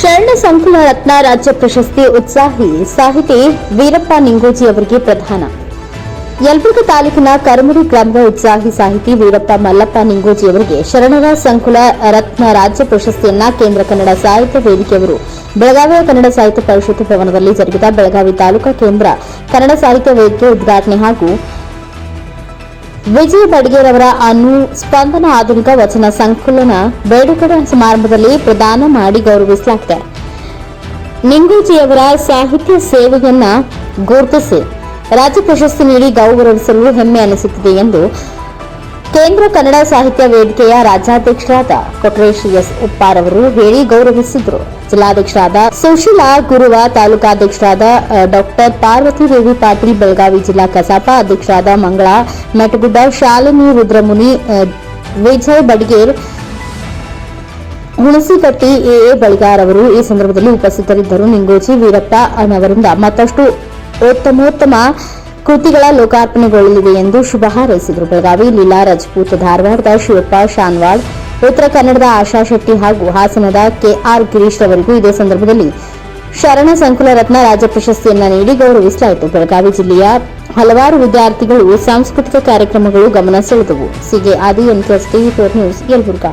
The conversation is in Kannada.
ಶರಣ ಸಂಕುಲ ರತ್ನ ರಾಜ್ಯ ಪ್ರಶಸ್ತಿ ಉತ್ಸಾಹಿ ಸಾಹಿತಿ ವೀರಪ್ಪ ನಿಂಗೋಜಿ ಅವರಿಗೆ ಪ್ರಧಾನ ಯಲಬುರ್ಗ ತಾಲೂಕಿನ ಕರಮುರಿ ಗ್ರಾಮದ ಉತ್ಸಾಹಿ ಸಾಹಿತಿ ವೀರಪ್ಪ ಮಲ್ಲಪ್ಪ ನಿಂಗೋಜಿ ಅವರಿಗೆ ಶರಣರ ಸಂಕುಲ ರತ್ನ ರಾಜ್ಯ ಪ್ರಶಸ್ತಿಯನ್ನ ಕೇಂದ್ರ ಕನ್ನಡ ಸಾಹಿತ್ಯ ವೇದಿಕೆಯವರು ಬೆಳಗಾವಿಯ ಕನ್ನಡ ಸಾಹಿತ್ಯ ಪರಿಷತ್ತು ಭವನದಲ್ಲಿ ಜರುಗಿದ ಬೆಳಗಾವಿ ತಾಲೂಕಾ ಕೇಂದ್ರ ಕನ್ನಡ ಸಾಹಿತ್ಯ ವೇದಿಕೆ ಉದ್ಘಾಟನೆ ಹಾಗೂ ವಿಜಯ ಬಡಿಗೇರವರ ಅನು ಸ್ಪಂದನ ಆಧುನಿಕ ವಚನ ಸಂಕಲನ ಬೇಡುಗಡೆ ಸಮಾರಂಭದಲ್ಲಿ ಪ್ರದಾನ ಮಾಡಿ ಗೌರವಿಸಲಾಗಿದೆ. ನಿಂಗೂಜಿಯವರ ಸಾಹಿತ್ಯ ಸೇವೆಯನ್ನ ಗುರುತಿಸಿ ರಾಜ್ಯ ಪ್ರಶಸ್ತಿ ನೀಡಿ ಗೌರವಿಸಲು ಹೆಮ್ಮೆ ಅನಿಸುತ್ತಿದೆ ಎಂದು ಕೇಂದ್ರ ಕನ್ನಡ ಸಾಹಿತ್ಯ ವೇದಿಕೆಯ ರಾಜ್ಯಾಧ್ಯಕ್ಷರಾದ ಕೊಟ್ರೇಶ್ ಎಸ್ ಉಪ್ಪಾರ್ ಅವರು ಹೇಳಿ ಗೌರವಿಸಿದರು. ಜಿಲ್ಲಾಧ್ಯಕ್ಷರಾದ ಸುಶೀಲಾ ಗುರುವ, ತಾಲೂಕಾಧ್ಯಕ್ಷರಾದ ಡಾಕ್ಟರ್ ಪಾರ್ವತಿ ದೇವಿ ಪಾಟೀಲ್, ಬೆಳಗಾವಿ ಜಿಲ್ಲಾ ಕಸಾಪ ಅಧ್ಯಕ್ಷರಾದ ಮಂಗಳಾ, ನಟಗುಡ್ಡ ಶಾಲಿನಿ ರುದ್ರಮುನಿ ವಿಜಯ್ ಬಡಿಗೇರ್ ಹುಣಸಿಕಟ್ಟಿ ಎಎ ಬಳಿಗಾರ್ ಅವರು ಈ ಸಂದರ್ಭದಲ್ಲಿ ಉಪಸ್ಥಿತರಿದ್ದರು. ನಿಂಗೋಜಿ ವೀರಪ್ಪ ಅವರಿಂದ ಮತ್ತಷ್ಟು ಉತ್ತಮೋತ್ತಮ ಕೃತಿಗಳ ಲೋಕಾರ್ಪಣೆಗೊಳ್ಳಲಿದೆ ಎಂದು ಶುಭ ಹಾರೈಸಿದರು. ಬೆಳಗಾವಿ ಲೀಲಾ ರಜಪೂತ್ ಧಾರವಾಡದ ಶಿವಪ್ಪ ಶಾನ್ವಾಡ್ ಉತ್ತರ ಕನ್ನಡದ ಆಶಾ ಶೆಟ್ಟಿ ಹಾಗೂ ಹಾಸನದ ಕೆಆರ್ ಗಿರೀಶ್ ರವರಿಗೂ ಇದೇ ಸಂದರ್ಭದಲ್ಲಿ ಶರಣ ಸಂಕುಲ ರತ್ನ ರಾಜ್ಯ ಪ್ರಶಸ್ತಿಯನ್ನ ನೀಡಿ ಗೌರವಿಸಲಾಯಿತು. ಬೆಳಗಾವಿ ಜಿಲ್ಲೆಯ ಹಲವಾರು ವಿದ್ಯಾರ್ಥಿಗಳು ಸಾಂಸ್ಕೃತಿಕ ಕಾರ್ಯಕ್ರಮಗಳು ಗಮನ ಸೆಳೆದವು. ಸಿಗೆ ಆದಿ ಟಿವಿ ನ್ಯೂಸ್, ಯಲಬುರ್ಗಾ.